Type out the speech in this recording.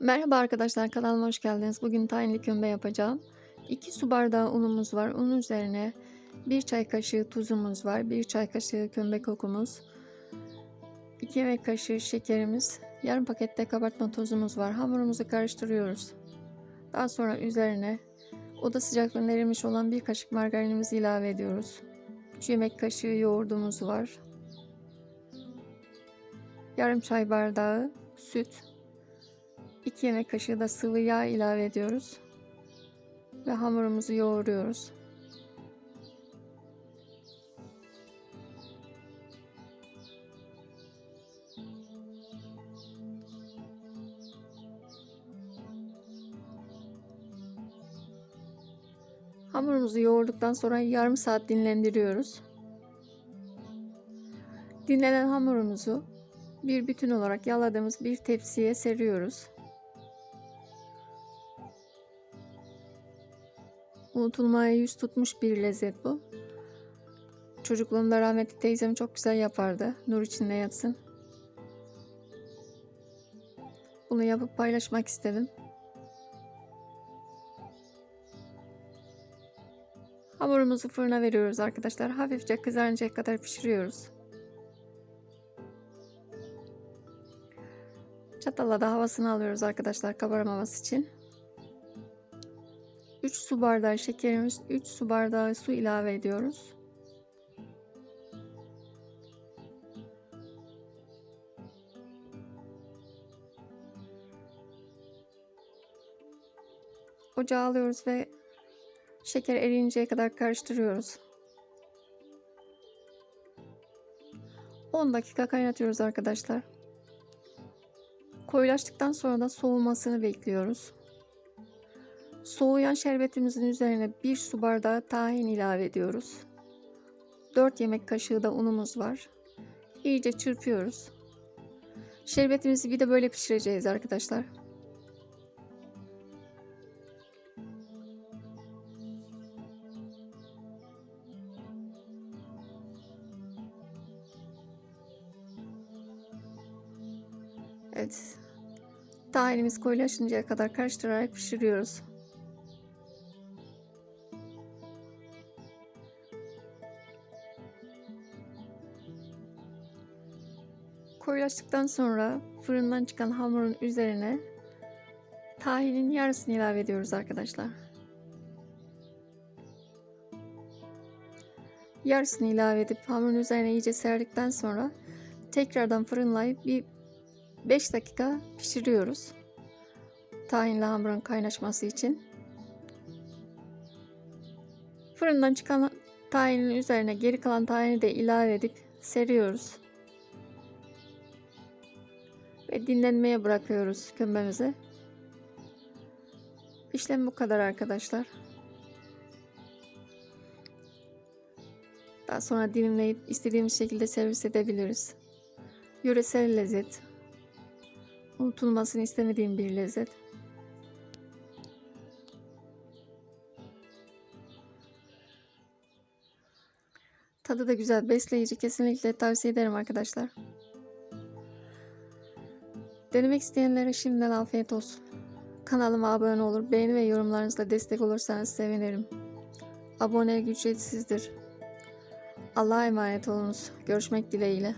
Merhaba arkadaşlar kanalıma hoş geldiniz. Bugün tahinli kömbe yapacağım. 2 su bardağı unumuz var. Unun üzerine 1 çay kaşığı tuzumuz var. 1 çay kaşığı kömbe kokumuz. 2 yemek kaşığı şekerimiz. Yarım pakette kabartma tozumuz var. Hamurumuzu karıştırıyoruz. Daha sonra üzerine oda sıcaklığında erimiş olan 1 kaşık margarinimizi ilave ediyoruz. 3 yemek kaşığı yoğurdumuz var. Yarım çay bardağı süt 2 yemek kaşığı da sıvı yağ ilave ediyoruz. Ve hamurumuzu yoğuruyoruz. Hamurumuzu yoğurduktan sonra yarım saat dinlendiriyoruz. Dinlenen hamurumuzu bir bütün olarak yaladığımız bir tepsiye seriyoruz. Unutulmaya yüz tutmuş bir lezzet bu. Çocukluğumda rahmetli teyzem çok güzel yapardı. Nur içinde yatsın. Bunu yapıp paylaşmak istedim. Hamurumuzu fırına veriyoruz arkadaşlar. Hafifçe kızarıncaya kadar pişiriyoruz. Çatalla da havasını alıyoruz arkadaşlar kabarmaması için. 3 su bardağı şekerimiz, 3 su bardağı su ilave ediyoruz. Ocağa alıyoruz ve şeker eriyinceye kadar karıştırıyoruz. 10 dakika kaynatıyoruz arkadaşlar. Koyulaştıktan sonra da soğumasını bekliyoruz. Soğuyan şerbetimizin üzerine 1 su bardağı tahin ilave ediyoruz. 4 yemek kaşığı da unumuz var. İyice çırpıyoruz. Şerbetimizi bir de böyle pişireceğiz arkadaşlar. Evet. Tahinimiz koyulaşıncaya kadar karıştırarak pişiriyoruz. Koyulaştıktan sonra fırından çıkan hamurun üzerine tahinin yarısını ilave ediyoruz arkadaşlar. Yarısını ilave edip hamurun üzerine iyice serdikten sonra tekrardan fırınlayıp bir 5 dakika pişiriyoruz. Tahinli hamurun kaynaşması için. Fırından çıkan tahinin üzerine geri kalan tahini de ilave edip seriyoruz. Ve dinlenmeye bırakıyoruz kömbemizi. İşlem bu kadar arkadaşlar. Daha sonra dilimleyip istediğimiz şekilde servis edebiliriz. Yöresel lezzet. Unutulmasını istemediğim bir lezzet. Tadı da güzel, besleyici. Kesinlikle tavsiye ederim arkadaşlar. Denemek isteyenlere şimdiden afiyet olsun. Kanalıma abone olur, beğeni ve yorumlarınızla destek olursanız sevinirim. Abonelik ücretsizdir. Allah'a emanet olunuz. Görüşmek dileğiyle.